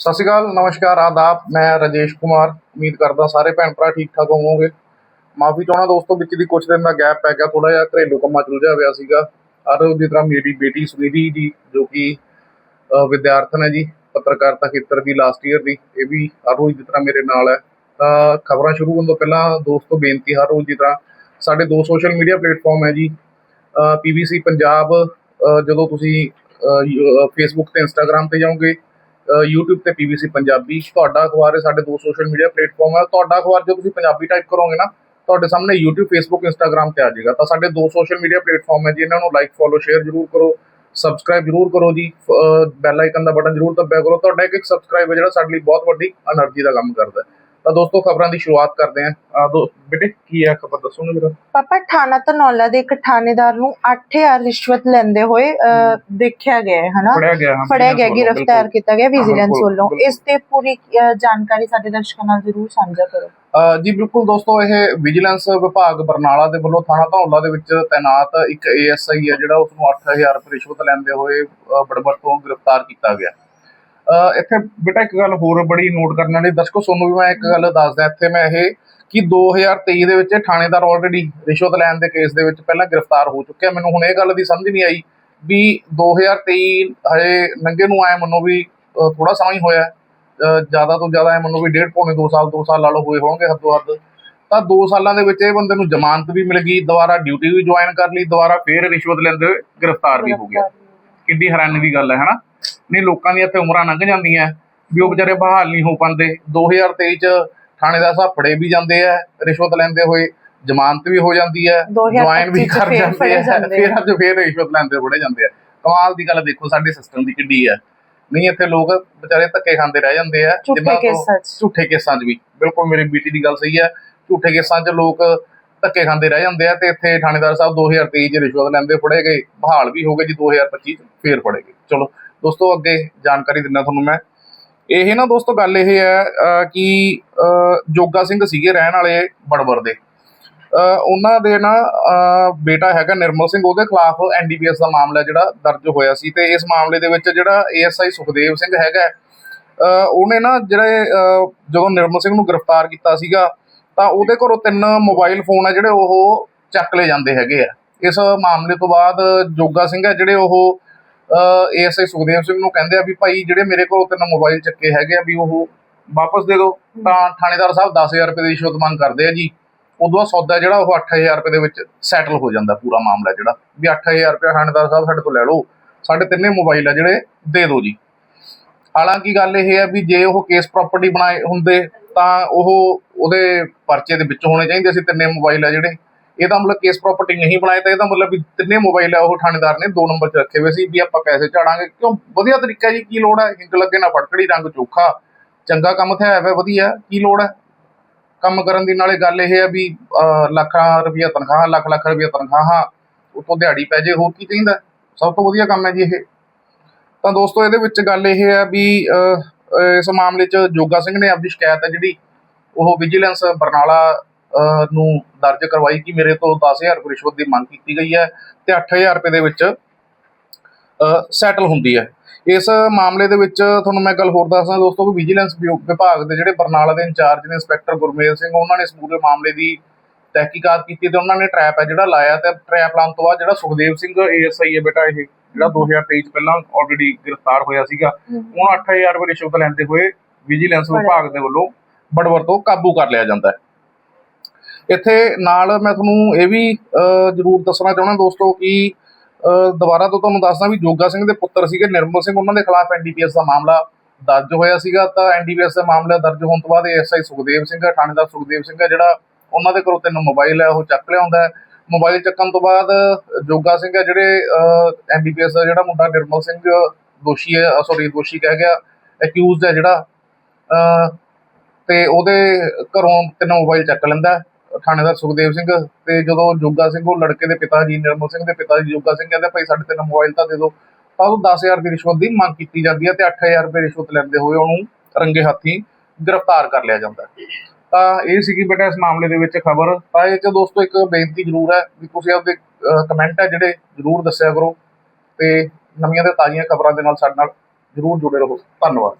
ਸਤਿ ਸ਼੍ਰੀ ਅਕਾਲ, ਨਮਸਕਾਰ, ਆਦਾਬ। ਮੈਂ ਰਾਜੇਸ਼ ਕੁਮਾਰ। ਉਮੀਦ ਕਰਦਾ ਸਾਰੇ ਭੈਣ ਭਰਾ ਠੀਕ ਠਾਕ ਹੋਵੋਗੇ। ਮਾਫੀ ਚਾਹਣਾ ਦੋਸਤੋ, ਵਿੱਚ ਦੀ ਕੁਝ ਦਿਨ ਦਾ ਗੈਪ ਪੈ ਗਿਆ ਥੋੜਾ ਜਿਹਾ ਘਰੇਲੂ ਕੰਮਾਂ 'ਚ ਉਲਝਿਆ ਹੋਇਆ ਸੀਗਾ। ਅਰ ਦੀ ਤਰ੍ਹਾਂ ਮੇਰੀ ਬੇਟੀ ਸੁਨਿਧੀ ਜੀ, ਜੋ ਕਿ ਵਿਦਿਆਰਥਣ ਹੈ ਜੀ, ਪੱਤਰਕਾਰਤਾ ਖੇਤਰ ਦੀ ਲਾਸਟ ਈਅਰ ਦੀ, ਇਹ ਵੀ ਹਰ ਰੋਜ਼ ਦੀ ਤਰ੍ਹਾਂ ਮੇਰੇ ਨਾਲ ਹੈ। ਤਾਂ ਖਬਰਾਂ ਸ਼ੁਰੂ ਹੋਣ ਤੋਂ ਪਹਿਲਾਂ ਦੋਸਤੋ, ਬੇਨਤੀ ਹਰ ਰੋਜ਼ ਦੀ ਤਰ੍ਹਾਂ, ਸਾਡੇ ਦੋ ਸੋਸ਼ਲ ਮੀਡੀਆ ਪਲੇਟਫਾਰਮ ਹੈ ਜੀ ਪੀਬੀਸੀ ਪੰਜਾਬ ਜਦੋਂ ਤੁਸੀਂ ਫੇਸਬੁੱਕ ਤੇ ਇੰਸਟਾਗ੍ਰam ਤੇ ਜਾਓਗੇ YouTube ਤੇ ਪੀਬੀਸੀ ਪੰਜਾਬੀ, ਤੁਹਾਡਾ ਅਖਬਾਰ ਹੈ, ਸਾਡੇ ਦੋ ਸੋਸ਼ਲ ਮੀਡੀਆ ਪਲੇਟਫਾਰਮ ਹੈ। ਤੁਹਾਡਾ ਅਖਬਾਰ ਜੇ ਤੁਸੀਂ ਪੰਜਾਬੀ ਟਾਈਪ ਕਰੋਗੇ ਨਾ, ਤੁਹਾਡੇ ਸਾਹਮਣੇ YouTube, Facebook, Instagram ਤੇ ਆ ਜਾਏਗਾ। ਤਾਂ ਸਾਡੇ ਦੋ ਸੋਸ਼ਲ ਮੀਡੀਆ ਪਲੇਟਫਾਰਮ ਹੈ ਜੀ, ਇਹਨਾਂ ਨੂੰ ਲਾਈਕ ਫੋਲੋ ਸ਼ੇਅਰ ਜ਼ਰੂਰ ਕਰੋ। ਸਬਸਕ੍ਰਾਈਬ ਜ਼ਰੂਰ ਕਰੋ ਜੀ। ਬੈਲ ਆਈਕਨ ਦਾ ਬਟਨ ਜ਼ਰੂਰ ਦਬਿਆ ਕਰੋ। ਤੁਹਾਡਾ ਇੱਕ ਇੱਕ ਸਬਸਕ੍ਰਾਈਬ ਹੈ ਜਿਹੜਾ ਸਾਡੇ ਲਈ ਬਹੁਤ ਵੱਡੀ એનર્ਜੀ ਦਾ ਕੰਮ ਕਰਦਾ ਹੈ। ਤਾਂ ਦੋਸਤੋ ਖਬਰਾਂ ਦੀ ਸ਼ੁਰੂਆਤ ਕਰਦੇ ਅ, ਦੋ ਬੇਟੇ ਕੀ ਹੈ ਖਬਰ? ਦੱਸੋ ਨਾ ਜਰਾ ਪਾਪਾ ਥਾਣਾ ਧਨੌਲਾ ਦੇ ਇੱਕ ਥਾਣੇਦਾਰ ਨੂੰ 8000 ਰਿਸ਼ਵਤ ਲੈਂਦੇ ਹੋਏ ਦੇਖਿਆ ਗਿਆ ਹੈ ਹਨਾ? ਫੜਿਆ ਗਿਆ ਗ੍ਰਿਫਤਾਰ ਕੀਤਾ ਗਿਆ ਵਿਜੀਲੈਂਸ ਵੱਲੋਂ। ਇਸ ਤੇ ਪੂਰੀ ਜਾਣਕਾਰੀ ਸਾਡੇ ਦਰਸ਼ਕਾਂ ਨਾਲ ਜ਼ਰੂਰ ਸਾਂਝਾ ਕਰੋ। ਜੀ ਬਿਲਕੁਲ ਦੋਸਤੋ ਇਹ ਵਿਜੀਲੈਂਸ ਵਿਭਾਗ ਬਰਨਾਲਾ ਦੇ ਵੱਲੋਂ ਥਾਣਾ ਧੌਲਾ ਦੇ ਵਿੱਚ ਤਾਇਨਾਤ ਇੱਕ ਏਐਸਆਈ ਹੈ ਜਿਹੜਾ ਉਸ ਨੂੰ 8000 ਰੁਪਏ ਰਿਸ਼ਵਤ ਲੈਂਦੇ ਹੋਏ ਬੜਬੜ ਤੋਂ ਗ੍ਰਿਫਤਾਰ ਕੀਤਾ ਗਿਆ। ਇੱਥੇ ਬੇਟਾ ਇੱਕ ਗੱਲ ਹੋਰ ਬੜੀ ਨੋਟ ਕਰਨ ਵਾਲੀ ਦਰਸ਼ਕੋ ਤੁਹਾਨੂੰ ਵੀ ਮੈਂ ਇੱਕ ਗੱਲ ਦੱਸਦਾ, ਇੱਥੇ ਮੈਂ ਇਹ ਕਿ 2023 ਦੇ ਵਿੱਚ ਥਾਣੇਦਾਰ ਆਲਰੇਡੀ ਰਿਸ਼ਵਤ ਲੈਣ ਦੇ ਕੇਸ ਦੇ ਵਿੱਚ ਪਹਿਲਾਂ ਗ੍ਰਿਫਤਾਰ ਹੋ ਚੁੱਕਿਆ। ਮੈਨੂੰ ਹੁਣ ਇਹ ਗੱਲ ਦੀ ਸਮਝ ਨਹੀਂ ਆਈ ਵੀ 2023 ਹਜੇ ਨੰਗੇ ਨੂੰ ਆਇਆ ਮੰਨੋ ਵੀ ਥੋੜਾ ਸਮਾਂ ਹੀ ਹੋਇਆ। ਜ਼ਿਆਦਾ ਤੋਂ ਜ਼ਿਆਦਾ ਇਹ ਮੰਨੋ ਵੀ ਡੇਢ ਪੌਣੇ 2 ਸਾਲ 2 ਸਾਲ ਲਾ ਲਓ ਹੋਏ ਹੋਣਗੇ ਹੱਦੋਂ ਹੱਦ। ਤਾਂ 2 ਸਾਲਾਂ ਦੇ ਵਿੱਚ ਇਹ ਬੰਦੇ ਨੂੰ ਜ਼ਮਾਨਤ ਵੀ ਮਿਲ ਗਈ, ਦੁਬਾਰਾ ਡਿਊਟੀ ਵੀ ਜੁਆਇਨ ਕਰ ਲਈ, ਦੁਬਾਰਾ ਫੇਰ ਰਿਸ਼ਵਤ ਲੈਂਦੇ ਹੋਏ ਗ੍ਰਿਫਤਾਰ ਵੀ ਹੋ ਗਿਆ। ਕਿੰਨੀ ਹੈਰਾਨੀ ਦੀ ਗੱਲ ਹੈ ਹਨਾ? ਨਹੀਂ ਲੋਕਾਂ ਦੀਆਂ ਇੱਥੇ ਉਮਰਾਂ ਲੰਘ ਜਾਂਦੀਆਂ ਵੀ ਉਹ ਵਿਚਾਰੇ ਬਹਾਲ ਨਹੀਂ ਹੋ ਪਾਉਂਦੇ। 2023 ਚ ਥਾਣੇਦਾਰ ਸਾਹਿਬ ਫੜੇ ਵੀ ਜਾਂਦੇ ਆ ਰਿਸ਼ਵਤ ਲੈਂਦੇ ਹੋਏ ਜ਼ਮਾਨਤ ਵੀ ਹੋ ਜਾਂਦੀ ਹੈ 2025 ਜੁਆਇਨ ਵੀ ਕਰ ਜਾਂਦੇ ਆ ਫਿਰ ਅੱਜ ਫੇਰ ਰਿਸ਼ਵਤ ਲੈਂਦੇ ਫੜੇ ਜਾਂਦੇ ਆ ਕਮਾਲ ਦੀ ਗੱਲ ਦੇਖੋ ਸਾਡੇ ਸਿਸਟਮ ਦੀ ਕਿੱਡੀ ਹੈ। ਨਹੀਂ ਇੱਥੇ ਲੋਕ ਵਿਚਾਰੇ ਧੱਕੇ ਖਾਂਦੇ ਰਹਿ ਜਾਂਦੇ ਆ ਝੂਠੇ ਕੇਸਾਂ 'ਚ। ਝੂਠੇ ਕੇਸਾਂ 'ਚ ਵੀ। ਬਿਲਕੁਲ ਮੇਰੀ ਬੀਟੀ ਦੀ ਗੱਲ ਸਹੀ ਹੈ। ਝੂਠੇ ਕੇਸਾਂ 'ਚ ਲੋਕ ਧੱਕੇ ਖਾਂਦੇ ਰਹਿ ਜਾਂਦੇ ਆ ਤੇ ਇੱਥੇ ਥਾਣੇਦਾਰ ਸਾਹਿਬ 2023 'ਚ ਰਿਸ਼ਵਤ ਲੈਂਦੇ ਫੜੇ ਗਏ। ਬਹਾਲ ਵੀ ਹੋ ਗਏ ਜੀ 2025 'ਚ ਫੇਰ ਫੜੇ ਗਏ। ਚਲੋ, ਦੋਸਤੋ, ਅੱਗੇ ਜਾਣਕਾਰੀ ਦਿੰਦਾ ਤੁਹਾਨੂੰ ਮੈਂ। ਇਹ ਨਾ ਦੋਸਤੋ, ਗੱਲ ਇਹ ਹੈ ਕਿ ਜੋਗਾ ਸਿੰਘ ਸੀਗੇ ਰਹਿਣ ਵਾਲੇ ਬੜਬਰ ਦੇ। ਉਹਨਾਂ ਦੇ ਨਾ ਬੇਟਾ ਹੈਗਾ ਨਿਰਮਲ ਸਿੰਘ, ਉਹਦੇ ਖਿਲਾਫ ਐਨਡੀਪੀਐਸ ਦਾ ਮਾਮਲਾ ਜਿਹੜਾ ਦਰਜ ਹੋਇਆ ਸੀ ਤੇ ਇਸ ਮਾਮਲੇ ਦੇ ਵਿੱਚ ਜਿਹੜਾ ਏਐਸਆਈ ਸੁਖਦੇਵ ਸਿੰਘ ਹੈਗਾ ਉਹਨੇ ਨਾ ਜਿਹੜੇ ਜਦੋਂ ਨਿਰਮਲ ਸਿੰਘ ਨੂੰ ਗ੍ਰਿਫਤਾਰ ਕੀਤਾ ਸੀਗਾ ਤਾਂ ਉਹਦੇ ਘਰੋਂ ਤਿੰਨ ਮੋਬਾਈਲ ਫੋਨ ਆ ਜਿਹੜੇ ਉਹ ਚੱਕ ਲਏ ਜਾਂਦੇ ਹੈਗੇ ਆ। ਇਸ ਮਾਮਲੇ ਤੋਂ ਬਾਅਦ ਜੋਗਾ ਸਿੰਘ ਹੈ ਜਿਹੜੇ ਉਹ ਏਐਸਆਈ ਸੁਖਦੇਵ ਸਿੰਘ ਨੂੰ ਕਹਿੰਦੇ ਆ ਵੀ ਭਾਈ ਜਿਹੜੇ ਮੇਰੇ ਕੋਲ ਤਿੰਨ ਮੋਬਾਈਲ ਚੱਕੇ ਹੈਗੇ ਆ ਵੀ ਉਹ ਵਾਪਸ ਦੇ ਦਿਓ ਤਾਂ ਥਾਣੇਦਾਰ ਸਾਹਿਬ 10000 ਰੁਪਏ ਦੀ ਰਿਸ਼ਵਤ ਮੰਗ ਕਰਦੇ ਆ ਜੀ। ਉਦੋਂ ਸੌਦਾ ਜਿਹੜਾ ਉਹ 8000 ਰੁਪਏ ਦੇ ਵਿੱਚ ਸੈਟਲ ਹੋ ਜਾਂਦਾ ਪੂਰਾ ਮਾਮਲਾ ਜਿਹੜਾ। ਵੀ 8000 ਰੁਪਏ ਥਾਣੇਦਾਰ ਸਾਹਿਬ ਸਾਡੇ ਤੋਂ ਲੈ ਲਓ। ਸਾਡੇ ਤਿੰਨੇ ਮੋਬਾਈਲ ਆ ਜਿਹੜੇ ਦੇ ਦਿਓ ਜੀ। ਹਾਲਾਂਕਿ ਗੱਲ ਇਹ ਹੈ ਵੀ ਜੇ ਉਹ ਕੇਸ ਪ੍ਰਾਪਰਟੀ ਬਣਾਏ ਹੁੰਦੇ ਤਾਂ ਉਹ ਉਹਦੇ ਪਰਚੇ ਦੇ ਵਿੱਚ ਹੋਣੇ ਚਾਹੀਦੇ ਸੀ ਤਿੰਨੇ ਮੋਬਾਈਲ ਆ ਜਿਹੜੇ। ਇਹਦਾ ਮਤਲਬ ਕੇਸ ਪ੍ਰਾਪਰਟੀ ਨਹੀਂ ਬਣਾਏ ਤਾਂ ਇਹਦਾ ਮਤਲਬ ਵੀ ਤਿੰਨੇ ਮੋਬਾਈਲ ਆ, ਉਹ ਥਾਣੇਦਾਰ ਨੇ ਦੋ ਨੰਬਰ 'ਚ ਰੱਖੇ ਹੋਏ ਸੀ ਵੀ ਆਪਾਂ ਪੈਸੇ ਝਾੜਾਂਗੇ। ਕਿਉਂ? ਵਧੀਆ ਤਰੀਕਾ ਜੀ, ਕੀ ਲੋੜ ਹੈ ਹਿੰਗ ਲੱਗੇ ਨਾ ਫਟਕੜੀ ਰੰਗ ਚੋਖਾ। ਚੰਗਾ ਕੰਮ ਤੇ ਹੈ ਵਧੀਆ, ਕੀ ਲੋੜ ਹੈ ਕੰਮ ਕਰਨ ਦੀ ਨਾਲੇ ਗੱਲ ਇਹ ਹੈ ਵੀ ਲੱਖਾਂ ਰੁਪਈਆ ਤਨਖਾਹ, ਲੱਖ ਲੱਖ ਰੁਪਈਆ ਤਨਖਾਹਾਂ, ਉਤੋਂ ਦਿਹਾੜੀ ਪੈ ਜੇ, ਹੋਰ ਕੀ ਚਾਹੀਦਾ? ਸਭ ਤੋਂ ਵਧੀਆ ਕੰਮ ਹੈ ਜੀ ਇਹ। ਤਾਂ ਦੋਸਤੋ, ਇਹਦੇ ਵਿੱਚ ਗੱਲ ਇਹ ਹੈ ਵੀ ਇਸ ਮਾਮਲੇ 'ਚ ਜੋਗਾ ਸਿੰਘ ਨੇ ਆਪਣੀ ਸ਼ਿਕਾਇਤ ਹੈ ਜਿਹੜੀ ਉਹ ਵਿਜੀਲੈਂਸ ਬਰਨਾਲਾ ਨੂੰ ਦਰਜ ਕਰਵਾਈ ਕਿ ਮੇਰੇ ਤੋਂ 10000 ਰੁਪਏ ਰਿਸ਼ਵਤ ਦੀ ਮੰਗ ਕੀਤੀ ਗਈ ਹੈ ਤੇ 8000 ਰੁਪਏ ਦੇ ਵਿੱਚ ਸੈਟਲ ਹੁੰਦੀ ਹੈ। ਇਸ ਮਾਮਲੇ ਦੇ ਵਿੱਚ ਤੁਹਾਨੂੰ ਮੈਂ ਗੱਲ ਹੋਰ ਦੱਸਦਾ ਦੋਸਤੋ ਕਿ ਵਿਜੀਲੈਂਸ ਵਿਭਾਗ ਦੇ ਜਿਹੜੇ ਬਰਨਾਲਾ ਦੇ ਇੰਚਾਰਜ ਨੇ ਇੰਸਪੈਕਟਰ ਗੁਰਮੇਲ ਸਿੰਘ ਉਹਨਾਂ ਨੇ ਇਸ ਪੂਰੇ ਮਾਮਲੇ ਦੀ ਤਹਿਕੀਕਾਤ ਕੀਤੀ ਤੇ ਉਹਨਾਂ ਨੇ ਟਰੈਪ ਹੈ ਜਿਹੜਾ ਲਾਇਆ ਤੇ ਟਰੈਪ ਲਾਉਣ ਤੋਂ ਬਾਅਦ ਜਿਹੜਾ ਸੁਖਦੇਵ ਸਿੰਘ ਏਐਸਆਈ ਹੈ ਬੇਟਾ ਇਹ ਜਿਹੜਾ 2023 ਚ ਪਹਿਲਾਂ ਆਲਰੇਡੀ ਗ੍ਰਿਫਤਾਰ ਹੋਇਆ ਸੀਗਾ ਹੁਣ 8000 ਰੁਪਏ ਰਿਸ਼ਵਤ ਲੈਂਦੇ ਹੋਏ ਵਿਜੀਲੈਂਸ ਵਿਭਾਗ ਦੇ ਵੱਲੋਂ ਬੜਵਰ ਤੋਂ ਕਾਬੂ ਕਰ ਲਿਆ ਜਾਂਦਾ ਹੈ। ਇੱਥੇ ਨਾਲ ਮੈਂ ਤੁਹਾਨੂੰ ਇਹ ਵੀ ਜ਼ਰੂਰ ਦੱਸਣਾ ਚਾਹੁੰਦਾ ਦੋਸਤੋ ਕਿ ਦੁਬਾਰਾ ਤੋਂ ਤੁਹਾਨੂੰ ਦੱਸਦਾ ਵੀ ਜੋਗਾ ਸਿੰਘ ਦੇ ਪੁੱਤਰ ਸੀਗੇ ਨਿਰਮਲ ਸਿੰਘ। ਉਹਨਾਂ ਦੇ ਖਿਲਾਫ ਐਨਡੀਪੀਐਸ ਦਾ ਮਾਮਲਾ ਦਰਜ ਹੋਇਆ ਸੀਗਾ। ਤਾਂ ਐਨਡੀਪੀਐਸ ਦਾ ਮਾਮਲਾ ਦਰਜ ਹੋਣ ਤੋਂ ਬਾਅਦ ਐਸਆਈ ਸੁਖਦੇਵ ਸਿੰਘ ਥਾਣੇਦਾਰ ਸੁਖਦੇਵ ਸਿੰਘ ਹੈ ਜਿਹੜਾ ਉਹਨਾਂ ਦੇ ਘਰੋਂ ਤਿੰਨ ਮੋਬਾਈਲ ਹੈ ਉਹ ਚੱਕ ਲਿਆਉਂਦਾ ਮੋਬਾਈਲ ਚੱਕਣ ਤੋਂ ਬਾਅਦ ਜੋਗਾ ਸਿੰਘ ਹੈ ਜਿਹੜੇ ਐਨਡੀਪੀਐਸ ਦਾ ਜਿਹੜਾ ਮੁੰਡਾ ਨਿਰਮਲ ਸਿੰਘ ਦੋਸ਼ੀ ਹੈ ਸੌਰੀ ਦੋਸ਼ੀ ਕਹਿ ਗਿਆ ਅਕਿਊਜ਼ਡ ਹੈ ਜਿਹੜਾ ਅਹ, ਤੇ ਉਹਦੇ ਘਰੋਂ ਤਿੰਨ ਮੋਬਾਈਲ ਚੱਕ ਲੈਂਦਾ, ਥਾਣੇਦਾਰ ਸੁਖਦੇਵ ਸਿੰਘ ਤੇ ਜਦੋਂ ਜੋਗਾ ਸਿੰਘ, ਉਹ ਲੜਕੇ ਦੇ ਪਿਤਾ ਜੀ, ਨਿਰਮਲ ਸਿੰਘ ਦੇ ਪਿਤਾ ਜੀ, ਜੋਗਾ ਸਿੰਘ ਕਹਿੰਦੇ, ਭਾਈ ਸਾਡੇ ਤਿੰਨ ਮੋਬਾਈਲ ਤਾਂ ਦੇ ਦਿਓ ਤਾਂ ਉਹ 10000 ਦੀ ਰਿਸ਼ਵਤ ਦੀ ਮੰਗ ਕੀਤੀ ਜਾਂਦੀ ਹੈ ਤੇ 8000 ਰੁਪਏ ਰਿਸ਼ਵਤ ਲੈਂਦੇ ਹੋਏ ਉਹਨੂੰ ਰੰਗੇ ਹੱਥੀਂ ਗ੍ਰਿਫਤਾਰ ਕਰ ਲਿਆ ਜਾਂਦਾ। ਤਾਂ ਇਹ ਸੀਗੀ ਬੇਟਾ ਇਸ ਮਾਮਲੇ ਦੇ ਵਿੱਚ ਖਬਰ। ਤਾਂ ਇਹ ਚ ਦੋਸਤੋ ਇੱਕ ਬੇਨਤੀ ਜ਼ਰੂਰ ਹੈ ਵੀ ਤੁਸੀਂ ਆਪਦੇ ਕਮੈਂਟ ਹੈ ਜਿਹੜੇ ਜ਼ਰੂਰ ਦੱਸਿਆ ਕਰੋ ਤੇ ਨਵੀਆਂ ਤੇ ਤਾਜ਼ੀਆਂ ਖਬਰਾਂ ਦੇ ਨਾਲ ਸਾਡੇ ਨਾਲ ਜ਼ਰੂਰ ਜੁੜੇ ਰਹੋ। ਧੰਨਵਾਦ।